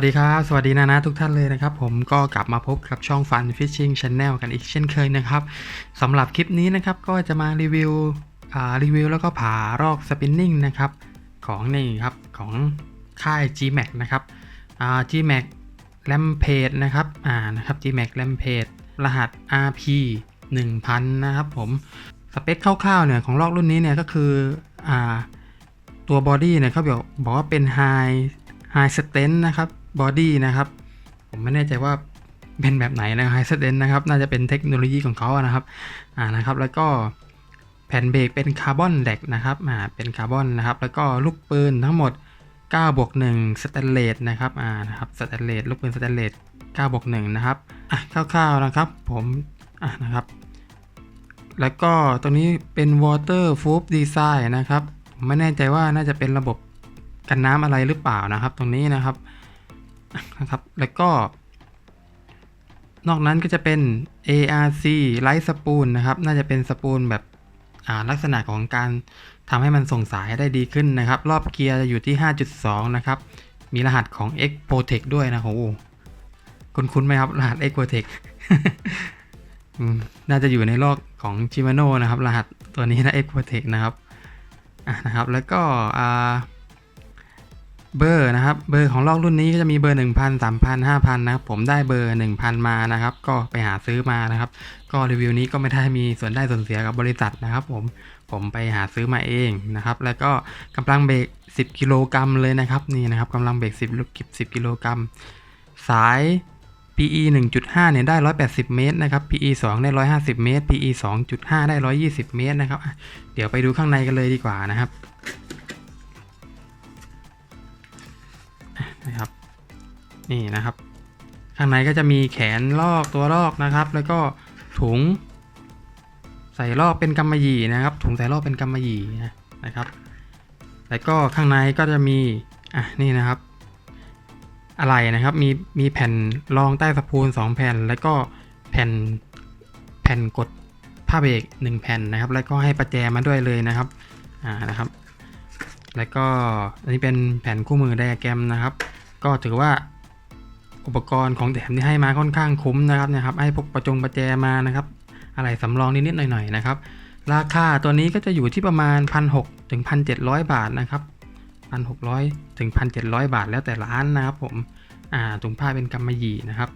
วัสดีครับ สวัสดีนะนะทุกท่านเลยนะครับ ผมก็กลับมาพบกับช่อง Fun Fishing Channel กันอีกเช่นเคยนะครับสำหรับคลิปนี้นะครับก็จะมารีวิวรีวิวแล้วก็ผ่ารอกสปินนิ่งนะครับของนี่ครับของค่าย GMAX นะครับ GMAX Rampage นะครับอ่านะครับ GMAX Rampage รหัส RP 1000 นะครับผมสเปคคร่าวๆเนี่ยของลอกรุ่นนี้เนี่ยก็คืออ่าตัวบอดี้เนี่ยเขาบอกบอกว่าเป็น High High Strength นะครับ บอดี้นะครับ ผมไม่แน่ใจว่าเป็นแบบไหนนะ High Strength นะครับ น่าจะเป็นเทคโนโลยีของเขาอะนะครับ อ่านะครับ แล้วก็แผ่นเบรกเป็นคาร์บอนแดกนะครับ อ่า เป็นคาร์บอนนะครับ แล้วก็ลูกปืนทั้งหมด9บวก1สแตนเลสนะครับ อ่า นะครับสแตนเลสลูกปืนสแตนเลส9บวก1นะครับ อะ คร่าวๆนะครับ ผม อะ นะครับ แล้วก็ตรงนี้เป็น water proof design นะครับผมไม่แน่ใจว่าน่าจะเป็นระบบกันน้ำอะไรหรือเปล่านะครับ ตรงนี้นะครับ นะครับ แล้วก็ นอกนั้นก็จะเป็น ARC Light Spoon นะครับ น่าจะเป็นสปูนแบบลักษณะของการทำให้มันส่งสายได้ดีขึ้นนะครับ รอบเกียร์จะอยู่ที่ 5.2 นะครับ มีรหัสของ X Protect ด้วยนะโหคุณคุ้นไหมครับ รหัส X Protect น่าจะอยู่ในลอกของ Shimano นะครับ รหัสตัวนี้นะ X Protect นะครับ อะนะครับ แล้วก็อ่า เบอร์นะครับ เบอร์ของลอกรุ่นนี้ก็จะมีเบอร์ 1,000 3,000 5,000 นะครับ ผมได้เบอร์ 1,000 มานะครับ ก็ไปหาซื้อมานะครับ ก็รีวิวนี้ก็ไม่ได้มีส่วนได้ส่วนเสียกับบริษัทนะครับ ผม ผมไปหาซื้อมาเองนะครับ แล้วก็กำลังเบรก10 กิโลกรัมเลยนะครับ นี่นะครับกำลังเบรก10ลูกกิบ10 กิโลกรัม สาย PE 1.5 เนี่ยได้ 180 เมตรนะครับ PE 2 ได้ 150 เมตร PE 2.5 ได้ 120 เมตรนะครับ เดี๋ยวไปดูข้างในกันเลยดีกว่านะครับ นะครับ นี่นะครับ ข้างในก็จะมีแขนลอกตัวลอกนะครับ แล้วก็ถุง ใส่ลอกเป็นกำมะหยี่นะครับ ถุงใส่ลอกเป็นกำมะหยี่นะนะครับ แล้วก็ข้างในก็จะมีอะนี่นะครับอะไรนะครับมีมีแผ่นรองใต้สะพูน2แผ่น แล้วก็แผ่นแผ่นกดผ้าเบรก1แผ่นนะครับ แล้วก็ให้ประแจมาด้วยเลยนะครับอ่านะครับ แล้วก็อันนี้เป็นแผ่นคู่มือไดอะแกรมนะครับ ก็ถือว่าอุปกรณ์ของแถมที่ให้มาค่อนข้างคุ้มนะครับนะครับ ให้พกประจงประแจมานะครับ อะไรสำรองนิดๆหน่อยๆนะครับ ราคาตัวนี้ก็จะอยู่ที่ประมาณ 1,600ถึง1,700 บาทนะครับ 1,600ถึง1,700 บาทแล้วแต่ร้านนะครับผมอ่าถุงผ้าเป็นกำมะหยี่นะครับ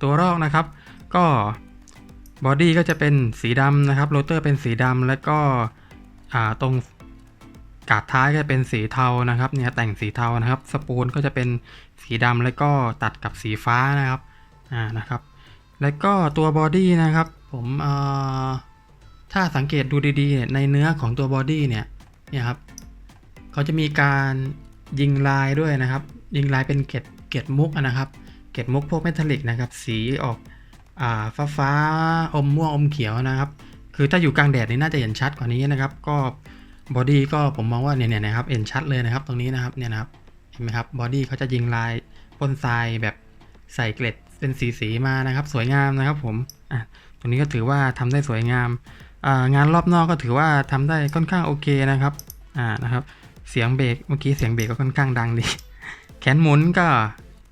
ตัวรอกนะครับ ก็บอดี้ก็จะเป็นสีดำนะครับโรเตอร์เป็นสีดำแล้วก็อ่าตรง กาดท้ายก็จะเป็นสีเทานะครับเนี่ยแต่งสีเทานะครับ สปูลก็จะเป็นสีดำแล้วก็ตัดกับสีฟ้านะครับอ่านะครับ แล้วก็ตัวบอดี้นะครับ ผมเอ่อถ้าสังเกตดูดีๆเนี่ยในเนื้อของตัวบอดี้เนี่ยเนี่ยครับเขาจะมีการยิงลายด้วยนะครับ ยิงลายเป็นเกล็ดเกล็ดมุกนะครับเกล็ดมุกพวกเมทัลลิกนะครับ สีออกอ่าฟ้าฟ้าอมม่วงอมเขียวนะครับ คือถ้าอยู่กลางแดดนี่น่าจะเห็นชัดกว่านี้นะครับ ก็ บอดี้ก็ผมมองว่าเนี่ยนะครับเห็นชัดเลยนะครับตรงนี้นะครับเนี่ยนะครับเห็นไหมครับบอดี้เขาจะยิงลายพ่นทรายแบบใส่เกล็ดเป็นสีสีมานะครับ สวยงามนะครับผมอะตรงนี้ก็ถือว่าทำได้สวยงามอ่างานรอบนอกก็ถือว่าทำได้ค่อนข้างโอเคนะครับอ่านะครับ เสียงเบรกเมื่อกี้เสียงเบรกก็ค่อนข้างดังดี แขนหมุนก็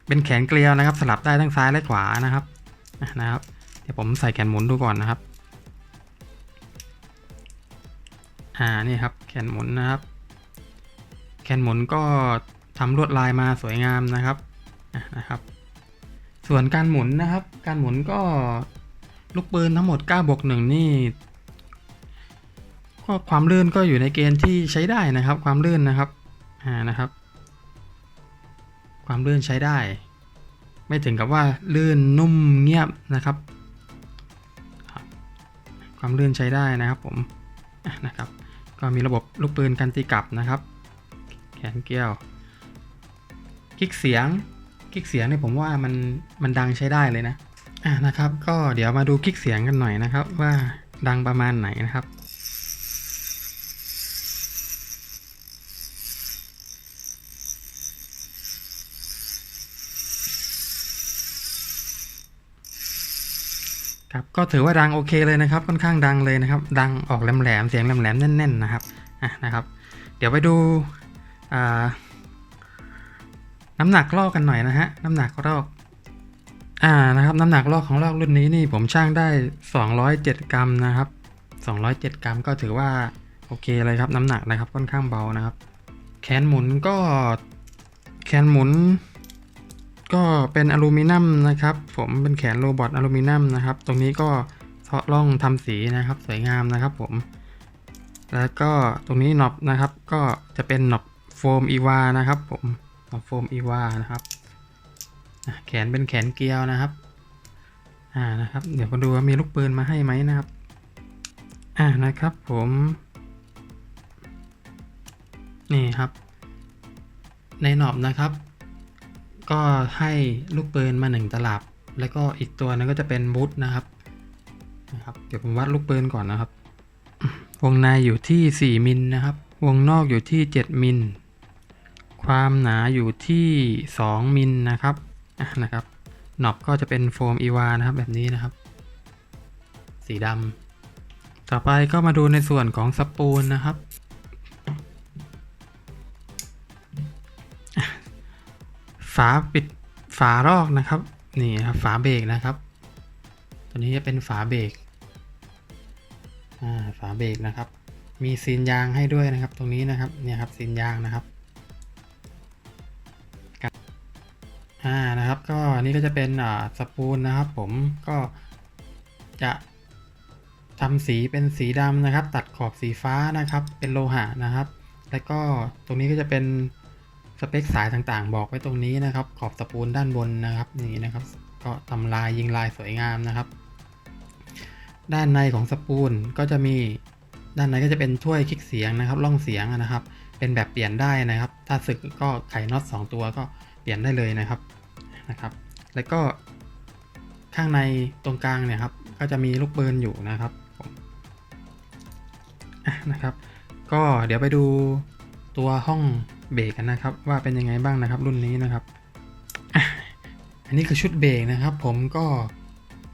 เป็นแขนเกลียวนะครับ สลับได้ทั้งซ้ายและขวานะครับนะครับ เดี๋ยวผมใส่แขนหมุนดูก่อนนะครับ อ่านี่ครับแขนหมุนนะครับ แขนหมุนก็ทำลวดลายมาสวยงามนะครับนะครับ ส่วนการหมุนนะครับ การหมุนก็ลูกปืนทั้งหมด9บวก1นี่ก็ความลื่นก็อยู่ในเกณฑ์ที่ใช้ได้นะครับ ความลื่นนะครับอ่านะครับ ความลื่นใช้ได้ ไม่ถึงกับว่าลื่นนุ่มเงียบนะครับ ความลื่นใช้ได้นะครับผมนะครับ ก็มีระบบลูกปืนกันตีกลับนะครับ แขนเกี้ยว คลิกเสียง คลิกเสียงเนี่ยผมว่ามันมันดังใช้ได้เลยนะ อะนะครับ ก็เดี๋ยวมาดูคลิกเสียงกันหน่อยนะครับ ว่าดังประมาณไหนนะครับ ก็ถือว่าดังโอเคเลยนะครับ ค่อนข้างดังเลยนะครับ ดังออกแหลมๆเสียงแหลมๆแน่นๆนะครับอะนะครับ เดี๋ยวไปดูน้ำหนักลอกกันหน่อยนะฮะน้ำหนักลอกอ่านะครับน้ำหนักลอกของลอกรุ่นนี้นี่ผมช่างได้ 207 กรัมนะครับ207 กรัมก็ถือว่าโอเคเลยครับน้ำหนักนะครับค่อนข้างเบานะครับ แขนหมุนก็แขนหมุน ก็เป็นอลูมิเนียมนะครับ ผมเป็นแขนโรบอทอลูมิเนียมนะครับ ตรงนี้ก็เทาะร่องทำสีนะครับสวยงามนะครับผม แล้วก็ตรงนี้หนอบนะครับ ก็จะเป็นหนอบโฟมอีวานะครับ ผมหนอบโฟมอีวานะครับแขนเป็นแขนเกลียวนะครับ อ่านะครับ เดี๋ยวมาดูว่ามีลูกปืนมาให้ไหมนะครับ อ่านะครับ ผม นี่ครับ ในหนอบนะครับ ก็ให้ลูกปืนมาหนึ่งตลับ แล้วก็อีกตัวนึงก็จะเป็นบูทนะครับนะครับ เดี๋ยวผมวัดลูกปืนก่อนนะครับ วงในอยู่ที่ 4มิลนะครับ วงนอกอยู่ที่ 7มิลความหนาอยู่ที่ 2มิลนะครับนะครับหนอบก็จะเป็นโฟมอีวานะครับแบบนี้นะครับ สีดำต่อไปก็มาดูในส่วนของสปูลนะครับ ฝาปิดฝารอกนะครับนี่ครับฝาเบรกนะครับ ตัวนี้จะเป็นฝาเบรกอ่าฝาเบรกนะครับ มีซีนยางให้ด้วยนะครับ ตรงนี้นะครับเนี่ยครับซีนยางนะครับอ่านะครับ ก็นี่ก็จะเป็นอ่าสปูลนะครับ ผมก็จะทำสีเป็นสีดำนะครับ ตัดขอบสีฟ้านะครับ เป็นโลหะนะครับ แล้วก็ตรงนี้ก็จะเป็น สเปคสายต่างๆ บอกไว้ตรงนี้นะครับ ขอบสปูลด้านบนนะครับนี่นะครับ ก็ทำลายยิงลายสวยงามนะครับ ด้านในของสปูลก็จะมีด้านในก็จะเป็นถ้วยคลิกเสียงนะครับร่องเสียงนะครับ เป็นแบบเปลี่ยนได้นะครับ ถ้าสึกก็ไขน็อต2ตัวก็เปลี่ยนได้เลยนะครับนะครับ แล้วก็ข้างในตรงกลางเนี่ยครับก็จะมีลูกปืนอยู่นะครับนะครับ ก็เดี๋ยวไปดูตัวห้อง เบรกกันนะครับ ว่าเป็นยังไงบ้างนะครับ รุ่นนี้นะครับ อันนี้คือชุดเบรกนะครับ ผมก็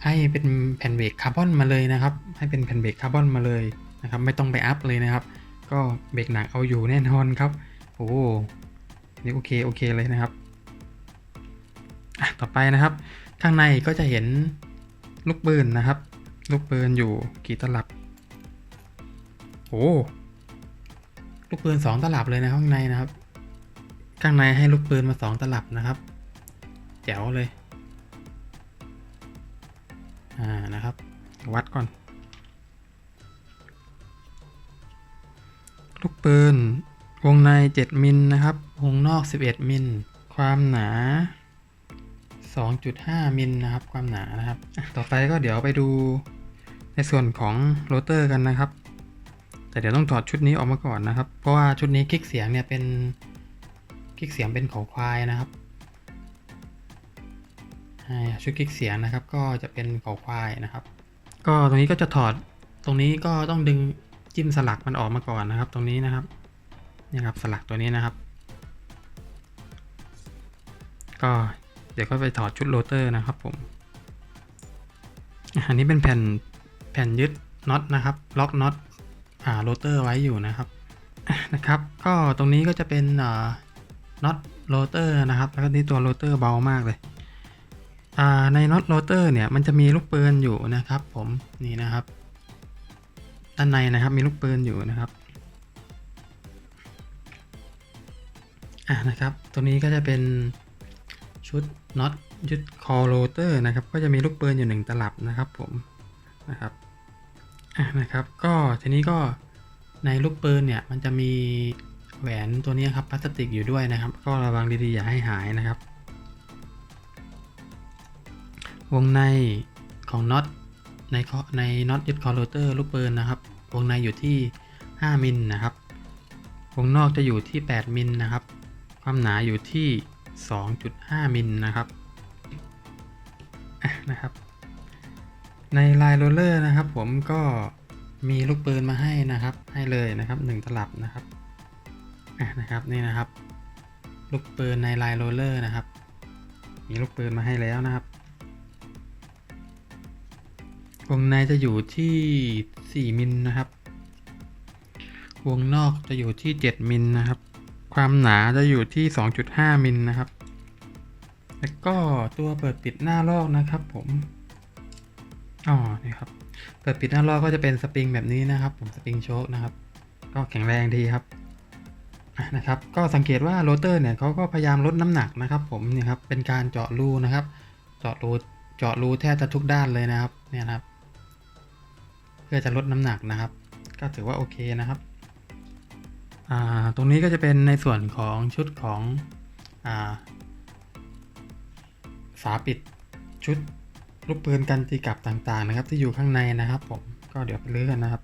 ให้เป็นแผ่นเบรกคาร์บอนมาเลยนะครับ ให้เป็นแผ่นเบรกคาร์บอนมาเลยนะครับ ไม่ต้องไปอัพเลยนะครับ ก็เบรกหนักเอาอยู่แน่นอนครับ โอ้นี่โอเคโอเคเลยนะครับต่อไปนะครับ ข้างในก็จะเห็นลูกปืนนะครับ ลูกปืนอยู่กี่ตลับโอ้ลูกปืนสองตลับเลยนะข้างในนะครับ ข้างในให้ลูกปืนมาสองตลับนะครับ แจ๋วเลย อ่านะครับ วัดก่อน ลูกปืน วงใน 7 มิลนะครับ วงนอก 11 มิล ความหนา 2.5 มิลนะครับ ความหนานะครับ ต่อไปก็เดี๋ยวไปดูในส่วนของโรเตอร์กันนะครับ แต่เดี๋ยวต้องถอดชุดนี้ออกมาก่อนนะครับ เพราะว่าชุดนี้คลิกเสียงเนี่ยเป็น ลิกเสียงเป็นเขาควายนะครับชุดคลิกเสียงนะครับ ก็จะเป็นเขาควายนะครับ ก็ตรงนี้ก็จะถอดตรงนี้ก็ต้องดึงจิ้มสลักมันออกมาก่อนนะครับ ตรงนี้นะครับนี่ครับสลักตัวนี้นะครับ ก็เดี๋ยวก็ไปถอดชุดโรเตอร์นะครับผมอันนี้เป็นแผ่นแผ่นยึดน็อตนะครับ ล็อกน็อตอ่าโรเตอร์ไว้อยู่นะครับนะครับ ก็ตรงนี้ก็จะเป็นอ่า น็อตโรเตอร์นะครับแล้วก็นี่ตัวโรเตอร์เบามากเลยอ่าในน็อตโรเตอร์เนี่ยมันจะมีลูกปืนอยู่นะครับ ผมนี่นะครับด้านในนะครับมีลูกปืนอยู่นะครับอ่านะครับตัวนี้ก็จะเป็นชุดน็อตยึดคอโรเตอร์นะครับ ก็จะมีลูกปืนอยู่หนึ่งตลับนะครับ ผมนะครับอ่านะครับ ก็ทีนี้ก็ในลูกปืนเนี่ยมันจะมี แหวนตัวนี้ครับพลาสติกอยู่ด้วยนะครับ ก็ระวังดีๆอย่าให้หายนะครับ วงในของน็อตในในน็อตยึดคอโรเตอร์ลูกปืนนะครับ วงในอยู่ที่ 5มิลนะครับ วงนอกจะอยู่ที่ 8มิลนะครับ ความหนาอยู่ที่ 2.5มิลนะครับนะครับ ในลายโรเลอร์นะครับ ผมก็มีลูกปืนมาให้นะครับ ให้เลยนะครับ 1 ตลับนะครับ นะครับนี่นะครับ ลูกปืนในลายโรลเลอร์นะครับ มีลูกปืนมาให้แล้วนะครับวงในจะอยู่ที่ 4มิลนะครับ วงนอกจะอยู่ที่ 7มิลนะครับ ความหนาจะอยู่ที่ 2.5มิลนะครับ แล้วก็ตัวเปิดปิดหน้าลอกนะครับผม อ๋อ นี่ครับ เปิดปิดหน้าลอกก็จะเป็นสปริงแบบนี้นะครับ ผมสปริงโชคนะครับ ก็แข็งแรงดีครับ นะครับก็สังเกตว่าโรเตอร์เนี่ยเขาก็พยายามลดน้ำหนักนะครับผมเนี่ยครับเป็นการเจาะรูนะครับ เจาะรูเจาะรูแทบจะทุกด้านเลยนะครับเนี่ยครับ เพื่อจะลดน้ำหนักนะครับ ก็ถือว่าโอเคนะครับอ่าตรงนี้ก็จะเป็นในส่วนของชุดของอ่าฝาปิดชุดลูกปืนกันตีกลับต่างๆนะครับ ที่อยู่ข้างในนะครับ ผมก็เดี๋ยวไปลื้อกันนะครับ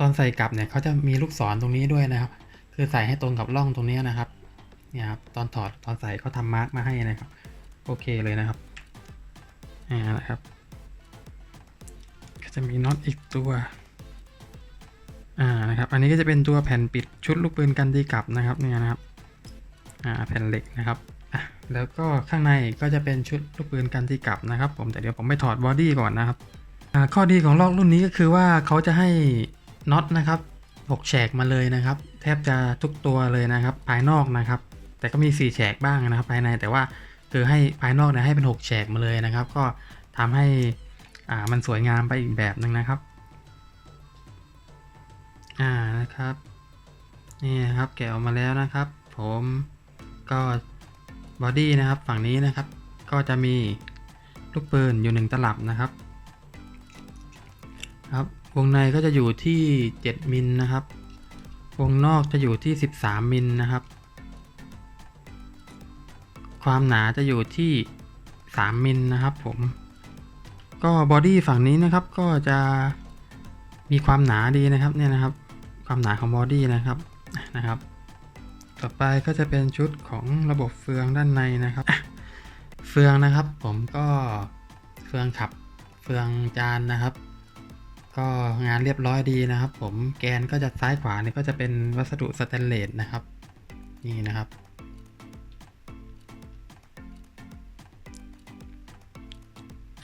ตอนใส่กลับเนี่ยเขาจะมีลูกศรตรงนี้ด้วยนะครับ คือใส่ให้ตรงกับร่องตรงนี้นะครับเนี่ยครับตอนถอดตอนใส่เขาทำมาร์กมาให้นะครับ โอเคเลยนะครับอ่านะครับ ก็จะมีน็อตอีกตัวอ่านะครับอันนี้ก็จะเป็นตัวแผ่นปิดชุดลูกปืนกันตีกลับนะครับเนี่ยนะครับอ่าแผ่นเหล็กนะครับอะแล้วก็ข้างในก็จะเป็นชุดลูกปืนกันตีกลับนะครับ ผมแต่เดี๋ยวผมไปถอดบอดี้ก่อนนะครับอ่าข้อดีของลอกรุ่นนี้ก็คือว่าเขาจะให้ น็อตนะครับ6แฉกมาเลยนะครับ แทบจะทุกตัวเลยนะครับ ภายนอกนะครับ แต่ก็มี4แฉกบ้างนะครับ ภายในแต่ว่าคือให้ภายนอกเนี่ยให้เป็น6แฉกมาเลยนะครับ ก็ทำให้อ่ามันสวยงามไปอีกแบบหนึ่งนะครับอ่านะครับนี่นะครับแกะออกมาแล้วนะครับ ผมก็บอดี้นะครับฝั่งนี้นะครับ ก็จะมีลูกปืนอยู่หนึ่งตลับนะครับครับ วงในก็จะอยู่ที่ 7 มิลนะครับ วงนอกจะอยู่ที่ 13 มิลนะครับ ความหนาจะอยู่ที่ 3 มิลนะครับผม ก็บอดี้ฝั่งนี้นะครับก็จะมีความหนาดีนะครับเนี่ยนะครับ ความหนาของบอดี้นะครับนะครับ ต่อไปก็จะเป็นชุดของระบบเฟืองด้านในนะครับ เฟืองนะครับผมก็เฟืองขับเฟืองจานนะครับ ก็งานเรียบร้อยดีนะครับ ผมแกนก็จะซ้ายขวาเนี่ยก็จะเป็นวัสดุสแตนเลสนะครับ นี่นะครับ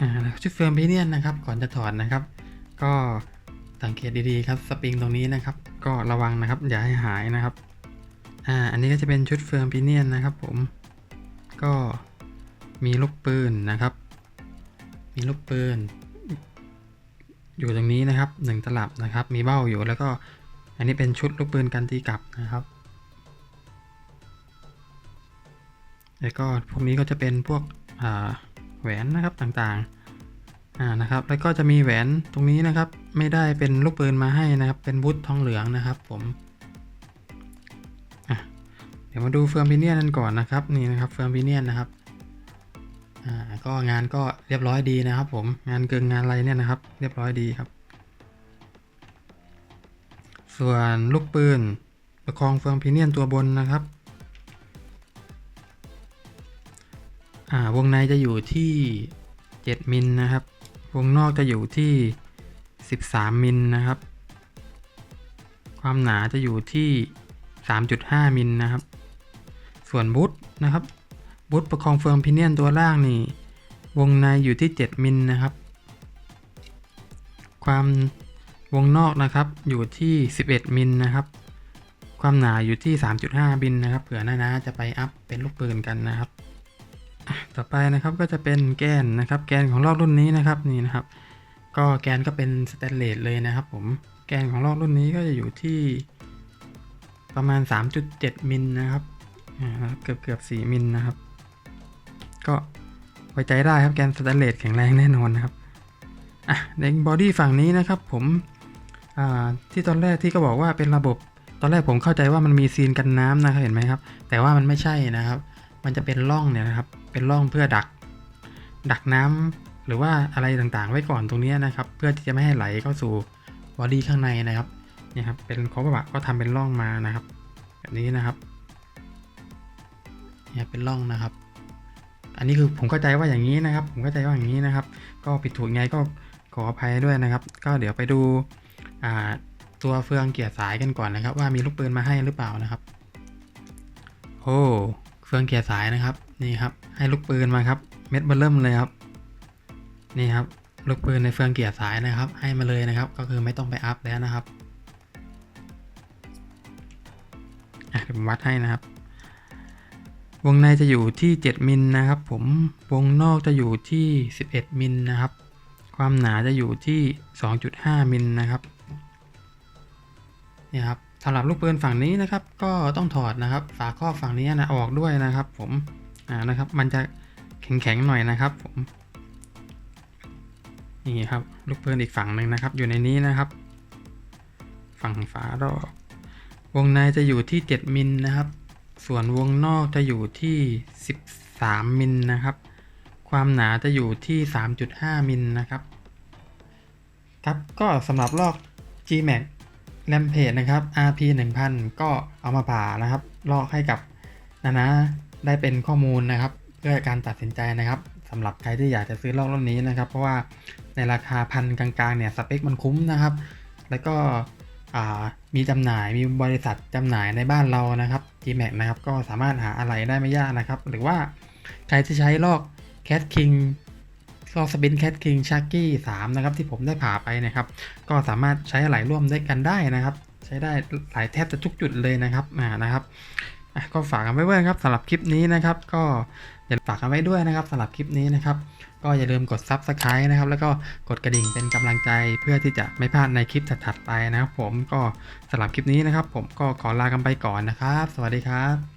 อ่าชุดเฟืองพีเนียนนะครับก่อนจะถอดนะครับ ก็สังเกตดีๆครับสปริงตรงนี้นะครับ ก็ระวังนะครับอย่าให้หายนะครับ อ่าอันนี้ก็จะเป็นชุดเฟืองพีเนียนนะครับ ผมก็มีลูกปืนนะครับ มีลูกปืน อยู่ตรงนี้นะครับหนึ่งตลับนะครับ มีเบ้าอยู่แล้วก็อันนี้เป็นชุดลูกปืนกันตีกลับนะครับ แล้วก็พวกนี้ก็จะเป็นพวกแหวนนะครับต่างๆอ่านะครับ แล้วก็จะมีแหวนตรงนี้นะครับ ไม่ได้เป็นลูกปืนมาให้นะครับ เป็นบุตทองเหลืองนะครับ ผมเดี๋ยวมาดูเฟืองพิเนียนกันก่อนนะครับนี่นะครับเฟืองพิเนียนนะครับ อ่าก็งานก็เรียบร้อยดีนะครับ ผมงานเกินงานอะไรเนี่ยนะครับ เรียบร้อยดีครับ ส่วนลูกปืนประคองเฟืองพิเนียนตัวบนนะครับอ่าวงในจะอยู่ที่ 7 มิลนะครับ วงนอกจะอยู่ที่ 13 มิลนะครับ ความหนาจะอยู่ที่ 3.5 มิลนะครับ ส่วนบูทนะครับ บูทประคองเฟืองพิเนียนตัวล่างนี่ วงในอยู่ที่ 7 มิลนะครับ ความวงนอกนะครับอยู่ที่ 11 มิลนะครับ ความหนาอยู่ที่ 3.5มิลนะครับ เผื่อหน้านะจะไปอัพเป็นลูกปืนกันนะครับ ต่อไปนะครับก็จะเป็นแกนนะครับ แกนของลอกรุ่นนี้นะครับนี่นะครับ ก็แกนก็เป็นสแตนเลสเลยนะครับ ผม แกนของลอกรุ่นนี้ก็จะอยู่ที่ประมาณ 3.7 มิลนะครับเกือบเกือบ4มิลนะครับ ก็ไว้ใจได้ครับแกนสแตนเลสแข็งแรงแน่นอนนะครับอะในบอดี้ฝั่งนี้นะครับผมที่ตอนแรกที่ก็บอกว่าเป็นระบบตอนแรกผมเข้าใจว่ามันมีซีนกันน้ำนะครับเห็นไหมครับ แต่ว่ามันไม่ใช่นะครับ มันจะเป็นร่องเนี่ยนะครับ เป็นร่องเพื่อดัก ดักน้ำหรือว่าอะไรต่างๆ ไว้ก่อนตรงนี้นะครับ เพื่อที่จะไม่ให้ไหลเข้าสู่บอดี้ข้างในนะครับเนี่ยครับเป็นคอปบะก็ทำเป็นร่องมานะครับ แบบนี้นะครับเนี่ยเป็นร่องนะครับ นนี้คือผมเข้าใจว่าอย่างนี้นะครับ ผมเข้าใจว่าอย่างนี้นะครับ ก็ผิดถูกไงก็ขออภัยด้วยนะครับ ก็เดี๋ยวไปดูตัวเฟืองเกียร์สายกันก่อนนะครับ ว่ามีลูกปืนมาให้หรือเปล่านะครับ โอ้เฟืองเกียร์สายนะครับนี่ครับ ให้ลูกปืนมาครับ เม็ดเบลเริ่มเลยครับนี่ครับลูกปืนในเฟืองเกียร์สายนะครับ ให้มาเลยนะครับ ก็คือไม่ต้องไปอัพแล้วนะครับอะผมวัดให้นะครับ วงในจะอยู่ที่ 7 มิลนะครับ ผมวงนอกจะอยู่ที่ 11 มิลนะครับ ความหนาจะอยู่ที่ 2.5 มิลนะครับเนี่ยครับสำหรับลูกปืนฝั่งนี้นะครับ ก็ต้องถอดนะครับ ฝาครอบฝั่งนี้นะออกด้วยนะครับ ผมอ่านะครับ มันจะแข็งๆหน่อยนะครับ ผมนี่ครับลูกปืนอีกฝั่งหนึ่งนะครับ อยู่ในนี้นะครับ ฝั่งฝารอบวงในจะอยู่ที่ 7 มิลนะครับ ส่วนวงนอกจะอยู่ที่ 13 มิลนะครับ ความหนาจะอยู่ที่ 3.5 มิลนะครับ ครับ ก็สำหรับลอก Gmax Rampage นะครับ RP 1000ก็เอามาผ่านะครับ ลอกให้กับนานะได้เป็นข้อมูลนะครับ เพื่อการตัดสินใจนะครับสำหรับใครที่อยากจะซื้อลอกรุ่นนี้นะครับ เพราะว่าในราคาพันกลางๆเนี่ยสเปคมันคุ้มนะครับ แล้วก็มีจำหน่ายมีบริษัทจำหน่ายในบ้านเรานะครับ Gmax นะครับก็สามารถหาอะไรได้ไม่ยากนะครับ หรือว่าใครที่ใช้ลอก Cat King ลอกสปิน Cat King s h a r k y 3นะครับที่ผมได้ผ่าไปนะครับ ก็สามารถใช้อะไหล่ร่วมได้กันได้นะครับ ใช้ได้หลายแทบจะทุกจุดเลยนะครับอ่านะครับก็ฝากกันไว้ด้วยนครับสำหรับคลิปนี้นะครับ ก็อย่าฝากกันไว้ด้วยนะครับสำหรับคลิปนี้นะครับ ก็อย่าลืมกด Subscribe นะครับ แล้วก็กดกระดิ่งเป็นกำลังใจเพื่อที่จะไม่พลาดในคลิปถัดๆไปนะครับผมก็สำหรับคลิปนี้นะครับ ผมก็ขอลากันไปก่อนนะครับ สวัสดีครับ